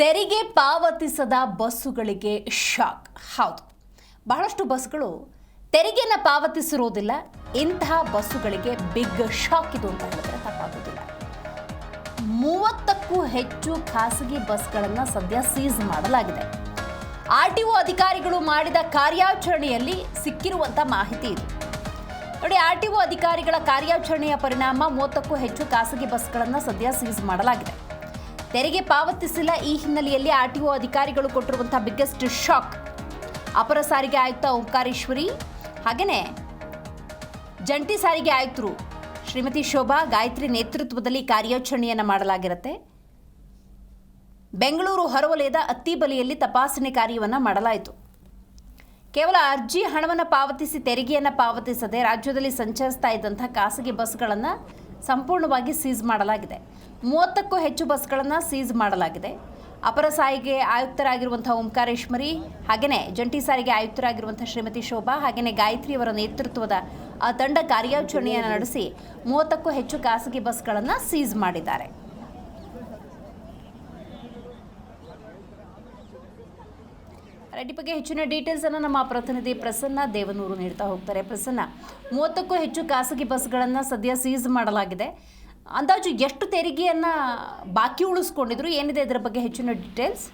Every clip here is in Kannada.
ತೆರಿಗೆ ಪಾವತಿಸದ ಬಸ್ಸುಗಳಿಗೆ ಶಾಕ್. ಹೌದು. ಬಹಳಷ್ಟು ಬಸ್ಗಳು ತೆರಿಗೆಯನ್ನು ಪಾವತಿಸಿರೋದಿಲ್ಲ, ಇಂತಹ ಬಸ್ಸುಗಳಿಗೆ ಬಿಗ್ ಶಾಕ್ ಇದು ಅಂತ ಹೇಳಿದ್ರೆ ತಪ್ಪಾಗೋದಿಲ್ಲ. ಮೂವತ್ತಕ್ಕೂ ಹೆಚ್ಚು ಖಾಸಗಿ ಬಸ್ಗಳನ್ನು ಸದ್ಯ ಸೀಸ್ ಮಾಡಲಾಗಿದೆ. ಆರ್ ಟಿ ಒ ಅಧಿಕಾರಿಗಳು ಮಾಡಿದ ಕಾರ್ಯಾಚರಣೆಯಲ್ಲಿ ಸಿಕ್ಕಿರುವಂಥ ಮಾಹಿತಿ ಇದು. ನೋಡಿ, ಆರ್ ಟಿ ಒ ಅಧಿಕಾರಿಗಳ ಕಾರ್ಯಾಚರಣೆಯ ಪರಿಣಾಮ ಮೂವತ್ತಕ್ಕೂ ಹೆಚ್ಚು ಖಾಸಗಿ ಬಸ್ಗಳನ್ನು ಸದ್ಯ ಸೀಸ್ ಮಾಡಲಾಗಿದೆ. ತೆರಿಗೆ ಪಾವತಿಸಿಲ್ಲ. ಈ ಹಿನ್ನೆಲೆಯಲ್ಲಿ ಆರ್ಟಿಒ ಅಧಿಕಾರಿಗಳು ಕೊಟ್ಟಿರುವಂತಹ ಬಿಗ್ಗೆಸ್ಟ್ ಶಾಕ್ ಅಪರ ಸಾರಿಗೆ ಆಯುಕ್ತ ಓಂಕಾರೇಶ್ವರಿ, ಹಾಗೇನೆ ಜಂಟಿ ಸಾರಿಗೆ ಆಯುಕ್ತರು ಶ್ರೀಮತಿ ಶೋಭಾ ಗಾಯತ್ರಿ ನೇತೃತ್ವದಲ್ಲಿ ಕಾರ್ಯಾಚರಣೆಯನ್ನು ಮಾಡಲಾಗಿರುತ್ತೆ. ಬೆಂಗಳೂರು ಹೊರವಲಯದ ಅತ್ತಿಬಲಿಯಲ್ಲಿ ತಪಾಸಣೆ ಕಾರ್ಯವನ್ನು ಮಾಡಲಾಯಿತು. ಕೇವಲ ಅರ್ಜಿ ಹಣವನ್ನು ಪಾವತಿಸಿ ತೆರಿಗೆಯನ್ನು ಪಾವತಿಸದೆ ರಾಜ್ಯದಲ್ಲಿ ಸಂಚರಿಸ್ತಾ ಇದ್ದಂಥ ಖಾಸಗಿ ಬಸ್ಗಳನ್ನು ಸಂಪೂರ್ಣವಾಗಿ ಸೀಸ್ ಮಾಡಲಾಗಿದೆ. ಮೂವತ್ತಕ್ಕೂ ಹೆಚ್ಚು ಬಸ್ಗಳನ್ನು ಸೀಸ್ ಮಾಡಲಾಗಿದೆ. ಅಪರ ಸಾರಿಗೆ ಆಯುಕ್ತರಾಗಿರುವಂಥ ಓಂಕಾರೇಶ್ವರಿ ಹಾಗೆಯೇ ಜಂಟಿ ಸಾರಿಗೆ ಆಯುಕ್ತರಾಗಿರುವಂಥ ಶ್ರೀಮತಿ ಶೋಭಾ ಹಾಗೆಯೇ ಗಾಯತ್ರಿ ಅವರ ನೇತೃತ್ವದ, ಆ ತಂಡ ಕಾರ್ಯಾಚರಣೆಯನ್ನು ನಡೆಸಿ ಮೂವತ್ತಕ್ಕೂ ಹೆಚ್ಚು ಖಾಸಗಿ ಬಸ್ಗಳನ್ನು ಸೀಸ್ ಮಾಡಿದ್ದಾರೆ. ರೆಡ್ಡಿ ಬಗ್ಗೆ ಹೆಚ್ಚಿನ ಡೀಟೇಲ್ಸ್ ಅನ್ನು ನಮ್ಮ ಪ್ರತಿನಿಧಿ ಪ್ರಸನ್ನ ದೇವನೂರು ನೀಡ್ತಾ ಹೋಗ್ತಾರೆ. ಪ್ರಸನ್ನ, ಮೂವತ್ತಕ್ಕೂ ಹೆಚ್ಚು ಖಾಸಗಿ ಬಸ್ಗಳನ್ನು ಸದ್ಯ ಸೀಸ್ ಮಾಡಲಾಗಿದೆ. ಅಂದಾಜು ಎಷ್ಟು ತೆರಿಗೆಯನ್ನು ಬಾಕಿ ಉಳಿಸ್ಕೊಂಡಿದ್ರು? ಏನಿದೆ ಇದರ ಬಗ್ಗೆ ಹೆಚ್ಚಿನ ಡೀಟೇಲ್ಸ್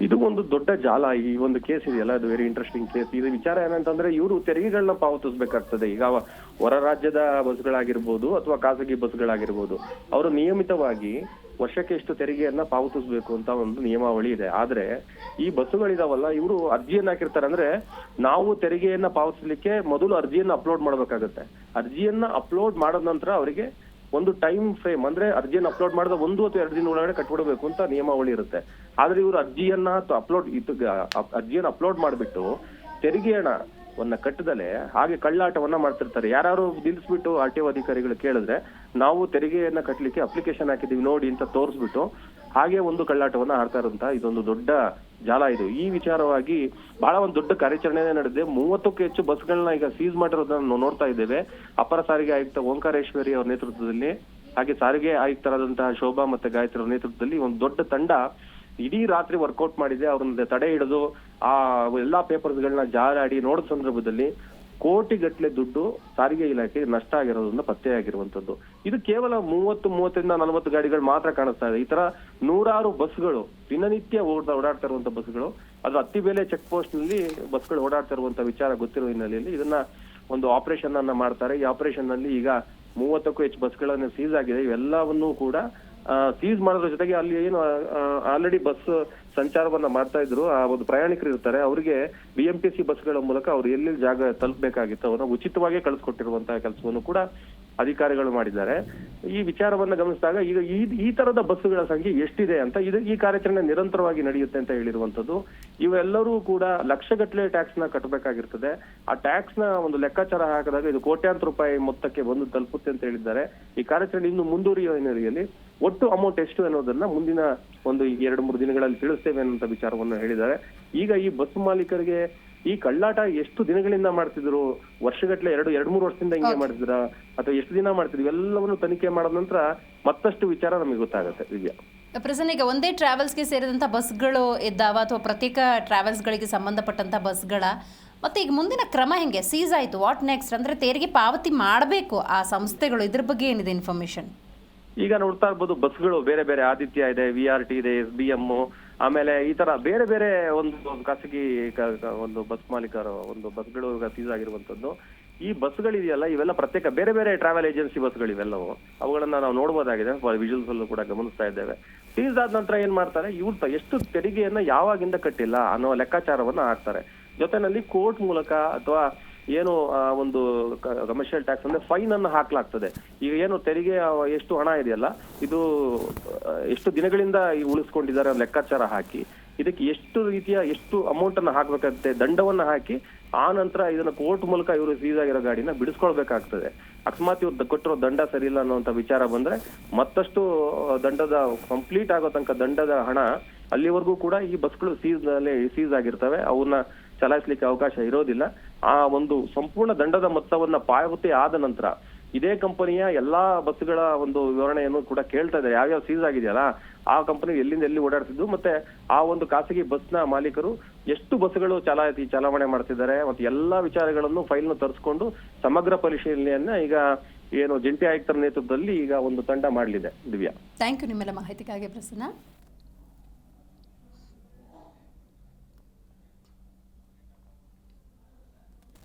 ಇದು ಒಂದು ದೊಡ್ಡ ಜಾಲ. ಈ ಒಂದು ಕೇಸ್ ಇದೆಯಲ್ಲ, ಅದು ವೆರಿ ಇಂಟ್ರೆಸ್ಟಿಂಗ್ ಕೇಸ್. ಇದು ವಿಚಾರ ಏನಂತಂದ್ರೆ, ಇವರು ತೆರಿಗೆಗಳನ್ನ ಪಾವತಿಸಬೇಕಾಗ್ತದೆ. ಈಗ ಹೊರ ರಾಜ್ಯದ ಬಸ್ಗಳಾಗಿರ್ಬೋದು ಅಥವಾ ಖಾಸಗಿ ಬಸ್ಗಳಾಗಿರ್ಬೋದು, ಅವರು ನಿಯಮಿತವಾಗಿ ವರ್ಷಕ್ಕೆ ಎಷ್ಟು ತೆರಿಗೆಯನ್ನ ಪಾವತಿಸಬೇಕು ಅಂತ ಒಂದು ನಿಯಮಾವಳಿ ಇದೆ. ಆದ್ರೆ ಈ ಬಸ್ಸುಗಳಿದಾವಲ್ಲ, ಇವರು ಅರ್ಜಿಯನ್ನ ಹಾಕಿರ್ತಾರೆ. ಅಂದ್ರೆ ನಾವು ತೆರಿಗೆಯನ್ನ ಪಾವತಿಸಲಿಕ್ಕೆ ಮೊದಲು ಅರ್ಜಿಯನ್ನ ಅಪ್ಲೋಡ್ ಮಾಡ್ಬೇಕಾಗತ್ತೆ. ಅರ್ಜಿಯನ್ನ ಅಪ್ಲೋಡ್ ಮಾಡಿದ ನಂತರ ಅವರಿಗೆ ಒಂದು ಟೈಮ್ ಫ್ರೇಮ್ ಅಂದ್ರೆ ಅರ್ಜಿಯನ್ನು ಅಪ್ಲೋಡ್ ಮಾಡಿದ ಒಂದು ಅಥವಾ ಎರಡು ದಿನ ಒಳಗಡೆ ಕಟ್ಬಿಡಬೇಕು ಅಂತ ನಿಯಮಾವಳಿ ಇರುತ್ತೆ. ಆದ್ರೆ ಇವರು ಅರ್ಜಿಯನ್ನ ಅಪ್ಲೋಡ್ ಅರ್ಜಿಯನ್ನು ಅಪ್ಲೋಡ್ ಮಾಡಿಬಿಟ್ಟು ತೆರಿಗೆ ಹಣವನ್ನ ಕಟ್ಟದಲೆ ಹಾಗೆ ಕಳ್ಳಾಟವನ್ನ ಮಾಡ್ತಿರ್ತಾರೆ. ಯಾರು ನಿಲ್ಲಿಸ್ಬಿಟ್ಟು ಆರ್ ಟಿ ಒ ಅಧಿಕಾರಿಗಳು ಕೇಳಿದ್ರೆ ನಾವು ತೆರಿಗೆಯನ್ನ ಕಟ್ಟಲಿಕ್ಕೆ ಅಪ್ಲಿಕೇಶನ್ ಹಾಕಿದೀವಿ ನೋಡಿ ಅಂತ ತೋರಿಸ್ಬಿಟ್ಟು ಹಾಗೆ ಒಂದು ಕಳ್ಳಾಟವನ್ನ ಆಡ್ತಾ ಇರುವಂತ ಇದೊಂದು ದೊಡ್ಡ ಜಾಲ ಇದು. ಈ ವಿಚಾರವಾಗಿ ಬಹಳ ಒಂದು ದೊಡ್ಡ ಕಾರ್ಯಾಚರಣೆ ನಡೆದಿದೆ. ಮೂವತ್ತಕ್ಕೂ ಹೆಚ್ಚು ಬಸ್ಗಳನ್ನ ಈಗ ಸೀಸ್ ಮಾಡಿರೋದನ್ನ ನೋಡ್ತಾ ಇದ್ದೇವೆ. ಅಪರ ಸಾರಿಗೆ ಆಯುಕ್ತ ಓಂಕಾರೇಶ್ವರಿ ಅವರ ನೇತೃತ್ವದಲ್ಲಿ ಹಾಗೆ ಸಾರಿಗೆ ಆಯುಕ್ತರಾದಂತಹ ಶೋಭಾ ಮತ್ತೆ ಗಾಯತ್ರಿ ಅವರ ನೇತೃತ್ವದಲ್ಲಿ ಒಂದು ದೊಡ್ಡ ತಂಡ ಇಡೀ ರಾತ್ರಿ ವರ್ಕೌಟ್ ಮಾಡಿದೆ. ಅವ್ರನ್ನ ತಡೆ ಹಿಡಿದು ಆ ಎಲ್ಲಾ ಪೇಪರ್ಸ್ ಗಳನ್ನ ಜಾರಾಡಿ ನೋಡಿದ ಸಂದರ್ಭದಲ್ಲಿ ಕೋಟಿಗಟ್ಟಲೆ ದುಡ್ಡು ಸಾರಿಗೆ ಇಲಾಖೆ ನಷ್ಟ ಆಗಿರೋದ್ರಿಂದ ಪತ್ತೆಯಾಗಿರುವಂತದ್ದು ಇದು ಕೇವಲ ಮೂವತ್ತು, ಮೂವತ್ತರಿಂದ ನಲವತ್ತು ಗಾಡಿಗಳು ಮಾತ್ರ ಕಾಣಿಸ್ತಾ ಇದೆ. ಈ ತರ ನೂರಾರು ಬಸ್ಗಳು, ದಿನನಿತ್ಯ ಓಡ್ತಾ, ಓಡಾಡ್ತಾ ಇರುವಂತ ಬಸ್ಗಳು, ಅದು ಅತ್ತಿಬೇಲೆ ಚೆಕ್ ಪೋಸ್ಟ್ನಲ್ಲಿ ಬಸ್ಗಳು ಓಡಾಡ್ತಾ ಇರುವಂತ ವಿಚಾರ ಗೊತ್ತಿರೋ ಹಿನ್ನೆಲೆಯಲ್ಲಿ ಇದನ್ನ ಒಂದು ಆಪರೇಷನ್ ಅನ್ನ ಮಾಡ್ತಾರೆ. ಈ ಆಪರೇಷನ್ನಲ್ಲಿ ಈಗ ಮೂವತ್ತಕ್ಕೂ ಹೆಚ್ಚು ಬಸ್ಗಳನ್ನು ಸೀಸ್ ಆಗಿದೆ. ಇವೆಲ್ಲವನ್ನೂ ಕೂಡ ಸೀಸ್ ಮಾಡೋದ್ರ ಜೊತೆಗೆ ಅಲ್ಲಿ ಏನು ಆಲ್ರೆಡಿ ಬಸ್ ಸಂಚಾರವನ್ನ ಮಾಡ್ತಾ ಇದ್ರು. ಆ ಒಂದು ಪ್ರಯಾಣಿಕರು ಇರ್ತಾರೆ. ಅವರಿಗೆ ಬಿ ಎಂ ಟಿ ಸಿ ಬಸ್ಗಳ ಮೂಲಕ ಅವ್ರು ಎಲ್ಲೆಲ್ಲಿ ಜಾಗ ತಲುಪಬೇಕಾಗಿತ್ತು ಅವನ್ನ ಉಚಿತವಾಗಿ ಕಳಿಸ್ಕೊಟ್ಟಿರುವಂತಹ ಕೆಲಸವನ್ನು ಕೂಡ ಅಧಿಕಾರಿಗಳು ಮಾಡಿದ್ದಾರೆ. ಈ ವಿಚಾರವನ್ನ ಗಮನಿಸಿದಾಗ ಈಗ ಈ ತರದ ಬಸ್ಸುಗಳ ಸಂಖ್ಯೆ ಎಷ್ಟಿದೆ ಅಂತ, ಇದು ಈ ಕಾರ್ಯಾಚರಣೆ ನಿರಂತರವಾಗಿ ನಡೆಯುತ್ತೆ ಅಂತ ಹೇಳಿರುವಂತದ್ದು ಇವೆಲ್ಲರೂ ಕೂಡ ಲಕ್ಷಗಟ್ಟಲೆ ಟ್ಯಾಕ್ಸ್ನ ಕಟ್ಟಬೇಕಾಗಿರ್ತದೆ ಆ ಟ್ಯಾಕ್ಸ್ನ ಒಂದು ಲೆಕ್ಕಾಚಾರ ಹಾಕಿದಾಗ ಇದು ಕೋಟ್ಯಾಂತರ ರೂಪಾಯಿ ಮೊತ್ತಕ್ಕೆ ಬಂದು ತಲುಪುತ್ತೆ ಅಂತ ಹೇಳಿದ್ದಾರೆ. ಈ ಕಾರ್ಯಾಚರಣೆ ಇನ್ನು ಮುಂದುವರಿಯುವ ಹಿನ್ನೆಲೆಯಲ್ಲಿ ಒಟ್ಟು ಅಮೌಂಟ್ ಎಷ್ಟು ಅನ್ನೋದನ್ನ ಮುಂದಿನ ಒಂದು ಈ ಎರಡು ಮೂರು ದಿನಗಳಲ್ಲಿ ತಿಳಿಸ್ತೇವೆ ಅನ್ನುವಂತ ವಿಚಾರವನ್ನು ಹೇಳಿದ್ದಾರೆ. ಈಗ ಈ ಬಸ್ ಮಾಲೀಕರಿಗೆ ಈ ಕಳ್ಳಾಟ ಎಷ್ಟು ದಿನಗಳಿಂದ ಮಾಡ್ತಿದ್ರು? ವರ್ಷಗಟ್ಟಲೆ ಎರಡು ಎರಡು ಮೂರು ವರ್ಷದಿಂದ ಹಿಂಗೆ ಮಾಡ್ತಿದ್ರಾ? ಅಥವಾ ಎಷ್ಟು ದಿನ ಮಾಡ್ತಿದ್ರು ಎಲ್ಲವನ್ನು ತನಿಖೆ ಮಾಡಿದ ನಂತರ ಮತ್ತಷ್ಟು ವಿಚಾರ ನಮಗೆ ಗೊತ್ತಾಗುತ್ತೆ. ದಿವ್ಯಾ ಪ್ರಸನ್ನ ಈಗ ಒಂದೇ ಟ್ರಾವೆಲ್ಸ್ಗೆ ಸೇರಿದಂಥ ಬಸ್ಗಳು ಇದ್ದಾವ ಅಥವಾ ಪ್ರತ್ಯೇಕ ಟ್ರಾವೆಲ್ಸ್ಗಳಿಗೆ ಸಂಬಂಧಪಟ್ಟಂಥ ಬಸ್ಗಳ? ಮತ್ತು ಈಗ ಮುಂದಿನ ಕ್ರಮ ಹೆಂಗೆ? ಸೀಸ್ ಆಯಿತು. ವಾಟ್ ನೆಕ್ಸ್ಟ್ ಅಂದರೆ ತೆರಿಗೆ ಪಾವತಿ ಮಾಡಬೇಕು ಆ ಸಂಸ್ಥೆಗಳು. ಇದ್ರ ಬಗ್ಗೆ ಏನಿದೆ ಇನ್ಫಾರ್ಮೇಷನ್ ಈಗ ನೋಡ್ತಾ ಇರ್ಬೋದು, ಬಸ್ಗಳು ಬೇರೆ ಬೇರೆ ಆದಿತ್ಯ ಇದೆ ವಿ ಆರ್ ಟಿ ಇದೆ ಎಸ್ ಬಿ ಎಂ ಆಮೇಲೆ ಈ ತರ ಬೇರೆ ಬೇರೆ ಒಂದು ಖಾಸಗಿ ಒಂದು ಬಸ್ ಮಾಲೀಕರು, ಒಂದು ಬಸ್ಗಳು ಸೀಸ್ ಆಗಿರುವಂತದ್ದು ಈ ಬಸ್ಗಳಿದೆಯಲ್ಲ, ಇವೆಲ್ಲ ಪ್ರತ್ಯೇಕ ಬೇರೆ ಬೇರೆ ಟ್ರಾವೆಲ್ ಏಜೆನ್ಸಿ ಬಸ್ಗಳಿವೆಲ್ಲವೂ. ಅವುಗಳನ್ನ ನಾವು ನೋಡಬಹುದಾಗಿದೆ ವಿಜುವಲ್ಸ್ ಅಲ್ಲೂ ಕೂಡ ಗಮನಿಸ್ತಾ ಇದ್ದೇವೆ. ಸೀಸ್ ಆದ ನಂತರ ಏನ್ ಮಾಡ್ತಾರೆ, ಇವ್ರು ಎಷ್ಟು ತೆರಿಗೆಯನ್ನ ಯಾವಾಗಿಂದ ಕಟ್ಟಿಲ್ಲ ಅನ್ನೋ ಲೆಕ್ಕಾಚಾರವನ್ನ ಹಾಕ್ತಾರೆ. ಜೊತೆನಲ್ಲಿ ಕೋರ್ಟ್ ಮೂಲಕ ಅಥವಾ ಏನು ಒಂದು ಕಮರ್ಷಿಯಲ್ ಟ್ಯಾಕ್ಸ್ ಅಂದ್ರೆ ಫೈನ್ ಅನ್ನು ಹಾಕ್ಲಾಗ್ತದೆ. ಈಗ ಏನು ತೆರಿಗೆ ಎಷ್ಟು ಹಣ ಇದೆಯಲ್ಲ, ಇದು ಎಷ್ಟು ದಿನಗಳಿಂದ ಉಳಿಸ್ಕೊಂಡಿದ್ದಾರೆ ಲೆಕ್ಕಾಚಾರ ಹಾಕಿ. ಇದಕ್ಕೆ ಎಷ್ಟು ರೀತಿಯ ಎಷ್ಟು ಅಮೌಂಟ್ ಅನ್ನ ಹಾಕ್ಬೇಕಾಗುತ್ತೆ ದಂಡವನ್ನ ಹಾಕಿ, ಆ ನಂತರ ಇದನ್ನ ಕೋರ್ಟ್ ಮೂಲಕ ಇವರು ಸೀಸ್ ಆಗಿರೋ ಗಾಡಿನ ಬಿಡಿಸ್ಕೊಳ್ಬೇಕಾಗ್ತದೆ. ಅಕಸ್ಮಾತ್ ಇವ್ರು ಕೊಟ್ಟಿರೋ ದಂಡ ಸರಿ ಇಲ್ಲ ಅನ್ನುವಂತ ವಿಚಾರ ಬಂದ್ರೆ ಮತ್ತಷ್ಟು ದಂಡದ ಕಂಪ್ಲೀಟ್ ಆಗೋ ತನಕ ದಂಡದ ಹಣ ಅಲ್ಲಿವರೆಗೂ ಕೂಡ ಈ ಬಸ್ಗಳು ಸೀಸ್ ಸೀಸ್ ಆಗಿರ್ತವೆ. ಅವನ್ನ ಚಲಾಯಿಸ್ಲಿಕ್ಕೆ ಅವಕಾಶ ಇರೋದಿಲ್ಲ. ಆ ಒಂದು ಸಂಪೂರ್ಣ ದಂಡದ ಮೊತ್ತವನ್ನ ಪಾವತಿ ಆದ ನಂತರ ಇದೇ ಕಂಪನಿಯ ಎಲ್ಲಾ ಬಸ್ಗಳ ಒಂದು ವಿವರಣೆಯನ್ನು ಕೂಡ ಕೇಳ್ತಾ ಇದ್ದಾರೆ. ಯಾವ್ಯಾವ ಸೀಸ್ ಆಗಿದೆಯಲ್ಲ, ಆ ಕಂಪನಿ ಎಲ್ಲಿಂದ ಎಲ್ಲಿ ಓಡಾಡ್ತಿದ್ದು ಮತ್ತೆ ಆ ಒಂದು ಖಾಸಗಿ ಬಸ್ನ ಮಾಲೀಕರು ಎಷ್ಟು ಬಸ್ಗಳು ಚಲಾಯಿತಿ ಚಲಾವಣೆ ಮಾಡ್ತಿದ್ದಾರೆ ಮತ್ತೆ ಎಲ್ಲಾ ವಿಚಾರಗಳನ್ನು ಫೈಲ್ನ ತರಿಸ್ಕೊಂಡು ಸಮಗ್ರ ಪರಿಶೀಲನೆಯನ್ನ ಈಗ ಏನು ಜಂಟಿ ಆಯುಕ್ತರ ನೇತೃತ್ವದಲ್ಲಿ ಈಗ ಒಂದು ತಂಡ ಮಾಡಲಿದೆ. ದಿವ್ಯಾ. ಥ್ಯಾಂಕ್ ಯು ನಿಮ್ಮೆಲ್ಲ ಮಾಹಿತಿಗಾಗಿ ಪ್ರಸನ್ನ.